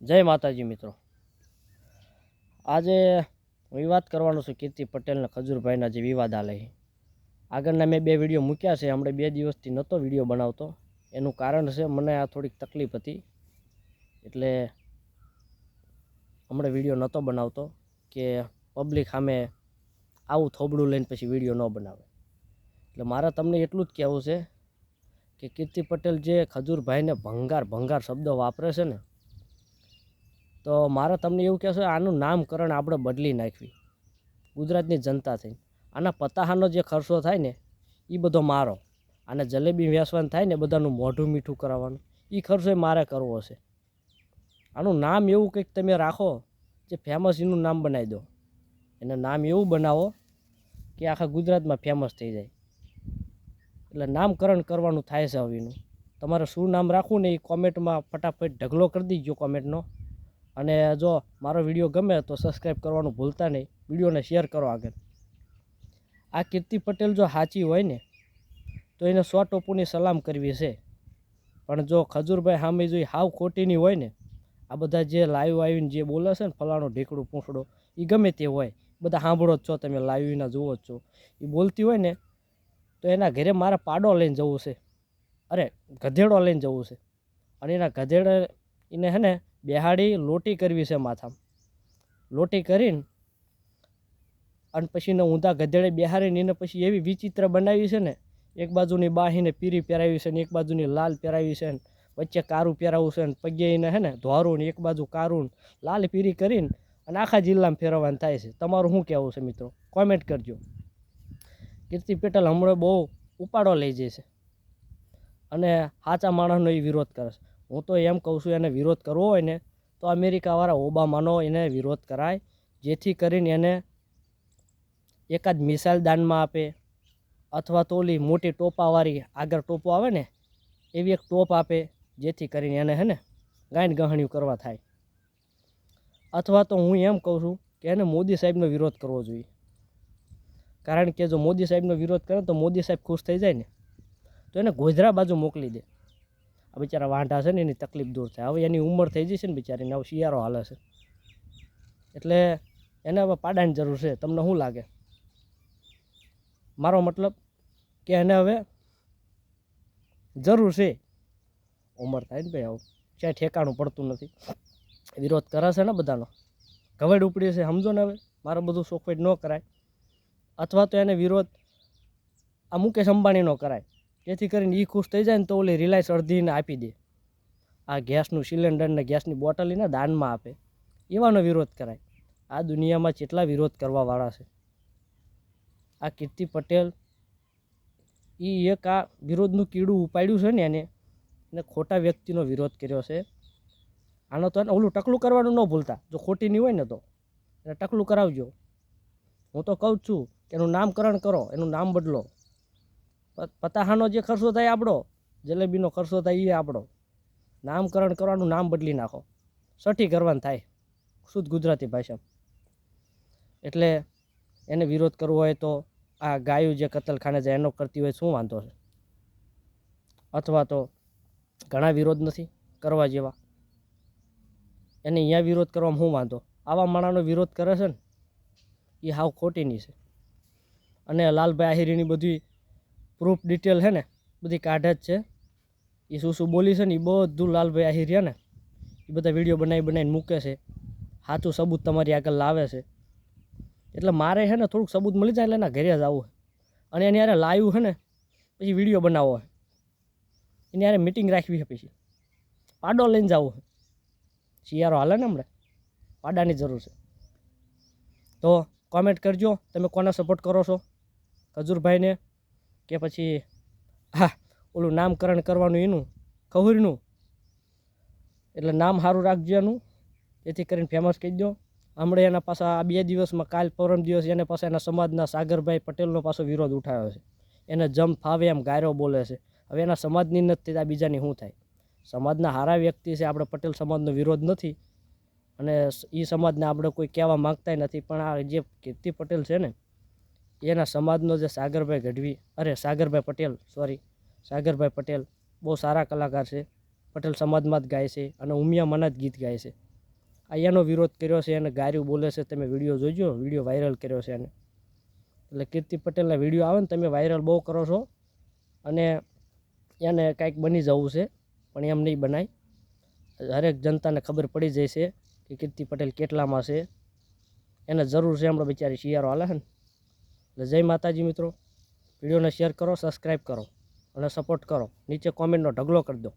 જય માતાજી મિત્રો. આજે હું વાત કરવાનો છું કીર્તિ પટેલના ખજૂરભાઈના જે વિવાદ આલે આગળના મેં બે વીડિયો મૂક્યા છે, હમણાં બે દિવસથી નહોતો વીડિયો બનાવતો. એનું કારણ છે, મને આ થોડીક તકલીફ હતી. એટલે હમણાં વીડિયો નહોતો બનાવતો કે પબ્લિક સામે આવું થોબડું લઈને પછી વીડિયો ન બનાવે. એટલે મારે તમને એટલું જ કહેવું છે કે કીર્તિ પટેલ જે ખજૂરભાઈને ભંગાર ભંગાર શબ્દો વાપરે છે ને તો મારે તમને એવું કહેશો આનું નામકરણ આપણે બદલી નાખવી. ગુજરાતની જનતા થઈ આના પતાહાનો જે ખર્ચો થાય ને એ બધો મારો. અને જલેબી વેસવાનું થાય ને બધાનું મોઢું મીઠું કરાવવાનું. એ ખર્ચો મારે કરવો છે. આનું નામ એવું કંઈક તમે રાખો, જે ફેમસ એનું નામ બનાવી દો. એને નામ એવું બનાવો કે આખા ગુજરાતમાં ફેમસ થઈ જાય. એટલે નામકરણ કરવાનું થાય છે હવેનું. તમારે શું નામ રાખવું ને એ કોમેન્ટમાં ફટાફટ ઢગલો કરી દીજો કોમેન્ટનો અને જો મારો વીડિયો ગમે તો સબસ્ક્રાઈબ કરવાનું ભૂલતા નહીં. વિડીયોને શેર કરો આગળ. આ કીર્તિ પટેલ જો સાચી હોય ને, તો એને સો ટોપુની સલામ કરવી છે. પણ જો ખજૂરભાઈ સામે જો હાવ ખોટીની હોય ને, આ બધા જે લાઈવ આવીને જે બોલે છે ને, ફલાણું ઢીકડું પૂંછડો એ ગમે તે હોય. બધા સાંભળો જ છો તમે લાઈવના જુઓ જ છો. એ બોલતી હોય ને, તો એના ઘરે મારે પાડો લઈને જવું છે. અરે, ગધેડો લઈને જવું છે. અને એના ગધેડે, એને હે ને બેહાડી લોટી કરવી છે માથામાં. લોટી કરીને અને પછી એને ઊંધા ગધેડે બિહારીને એને પછી એવી વિચિત્ર બનાવી છે ને, એક બાજુની બાહીને પીરી પહેરાવી છે ને, એક બાજુની લાલ પહેરાવી છે ને, વચ્ચે કારું પહેરાવું છે ને પગે એને હે ને ધોરું એક બાજુ કારું લાલ પીરી કરીને અને આખા જિલ્લામાં ફેરવવાનું થાય છે. તમારું શું કહેવું છે મિત્રો? કોમેન્ટ કરજો. કીર્તિ પટેલ હમણાં બહુ ઉપાડો લઈ જાય છે અને સાચા માણસનો એ વિરોધ કરે છે. હું તો એમ કહું છું, એને વિરોધ કરવો હોય ને, તો અમેરિકાવાળા ઓબામાનો એને વિરોધ કરાય, જેથી કરીને એને એકાદ મિસાઇલ દાનમાં આપે, અથવા તો ઓલી મોટી ટોપાવાળી આગળ ટોપો આવે ને, એવી એક ટોપ આપે, જેથી કરીને એને હે ને, ગાંઠ ગહણિયું કરવા થાય. અથવા તો હું એમ કહું છું કે એને મોદી સાહેબનો વિરોધ કરવો જોઈએ. કારણ કે જો મોદી સાહેબનો વિરોધ કરે તો મોદી સાહેબ ખુશ થઈ જાય ને, તો એને ગોધરા બાજુ મોકલી દે. આ બિચારા વાંઢા છે ને, એની તકલીફ દૂર થાય. હવે એની ઉંમર થઈ જશે ને બિચારીને હવે શિયાળો હાલે છે. એટલે એને હવે પાડાની જરૂર છે. તમને શું લાગે? મારો મતલબ કે એને હવે જરૂર છે. ઉંમર થાય ને ભાઈ હવે ક્યાંય ઠેકાણું પડતું નથી. વિરોધ કરે છે ને બધાનો. ગવડ ઉપડી છે, સમજો ને હવે. મારે બધું સોખવેટ ન કરાય. અથવા તો એને વિરોધ આ મુકેશ અંબાણીનો કરાય. જેથી કરીને એ ખુશ થઈ જાય ને તો ઓલી રિલાયન્સ અડધીને આપી દે. આ ગેસનું સિલિન્ડર ને ગેસની બોટલ એને દાનમાં આપે. એવાનો વિરોધ કરાય. આ દુનિયામાં જેટલા વિરોધ કરવાવાળા છે. આ કીર્તિ પટેલ એ એક આ વિરોધનું કીડું ઉપાડ્યું છે ને એને એને ખોટા વ્યક્તિનો વિરોધ કર્યો છે. આનો તો એને ઓલું ટકલું કરવાનું ન ભૂલતા. જો ખોટી નહીં હોય ને તો. એને ટકલું કરાવજો. હું તો કહું છું કે એનું નામકરણ કરો, એનું નામ બદલો. પતાહાનો જે ખર્ચો થાય આપણો, જલેબીનો ખર્ચો થાય એ આપણો. નામકરણ કરવાનું નામ બદલી નાખો. સઠી કરવાનું થાય. શુદ્ધ ગુજરાતી ભાષા. એટલે એને વિરોધ કરવો હોય તો આ ગાયું જે કતલખાને જાય એનો કરતી હોય શું વાંધો છે? અથવા તો ઘણા વિરોધ નથી કરવા જેવા. એને અહીંયા વિરોધ કરવામાં શું વાંધો? આવા માણાનો વિરોધ કરે છે ને એ હાવ ખોટીની છે. અને લાલભાઈ આહિરીની બધી પ્રૂફ ડિટેલ છે ને, બધી કાઢે જ છે. એ શું શું બોલી છે ને, એ બધું લાલભાઈ આહિર ને, એ બધા વીડિયો બનાવી બનાવીને મૂકે છે. સાચું સબૂત તમારી આગળ લાવે છે. એટલે મારે છે ને થોડુંક સબૂત મળી જાય એટલે એના ઘરે જ આવું અને એની યારે લાઈવ છે ને, પછી વીડિયો બનાવવો હોય એની યારે મિટિંગ રાખવી છે પછી. પાડો લઈને જવું છે. શિયાળો હાલે ને હમણાં. પાડાની જરૂર છે. તો કોમેન્ટ કરજો, તમે કોને સપોર્ટ કરો છો? ખજૂરભાઈને કે પછી, હા, ઓલું નામકરણ કરવાનું એનું, કહુરનું. એટલે નામ સારું રાખજો એનું જેથી કરીને ફેમસ કહી દો હમણાં એના પાછા આ બે દિવસમાં કાલ પરમ દિવસ એને પાછા એના સમાજના સાગરભાઈ પટેલનો પાછો વિરોધ ઉઠાવ્યો છે. એને જમ ફાવે એમ ગાયરો બોલે છે. હવે એના સમાજની નથી આ બીજાની શું થાય? સમાજના સારા વ્યક્તિ છે, આપણે પટેલ સમાજનો વિરોધ નથી. અને એ સમાજને આપણે કોઈ કહેવા માગતા નથી, પણ આ જે કીર્તિ પટેલ છે ને એના સમાજનો જે સાગરભાઈ ગઢવી, અરે સાગરભાઈ પટેલ સોરી સાગરભાઈ પટેલ બહુ સારા કલાકાર છે. પટેલ સમાજમાં જ ગાય છે અને ઉમિયા મના જ ગીત ગાય છે. આ એનો વિરોધ કર્યો છે એને ગાર્યું બોલે છે. તમે વીડિયો જોઈજો વીડિયો વાયરલ કર્યો છે એને. એટલે કીર્તિ પટેલના વીડિયો આવે ને તમે વાયરલ બહુ કરો છો અને એને કાંઈક બની જવું છે, પણ એમ નહીં બનાય. હરેક જનતાને ખબર પડી જાય છે કે કીર્તિ પટેલ કેટલામાં છે. એને જરૂર છે, હમણાં બિચારી શિયાળો હાલે છે ને. એટલે જય માતાજી મિત્રો. વિડીયોને શેર કરો સબસ્ક્રાઈબ કરો અને સપોર્ટ કરો. નીચે કોમેન્ટનો ઢગલો કરી દો.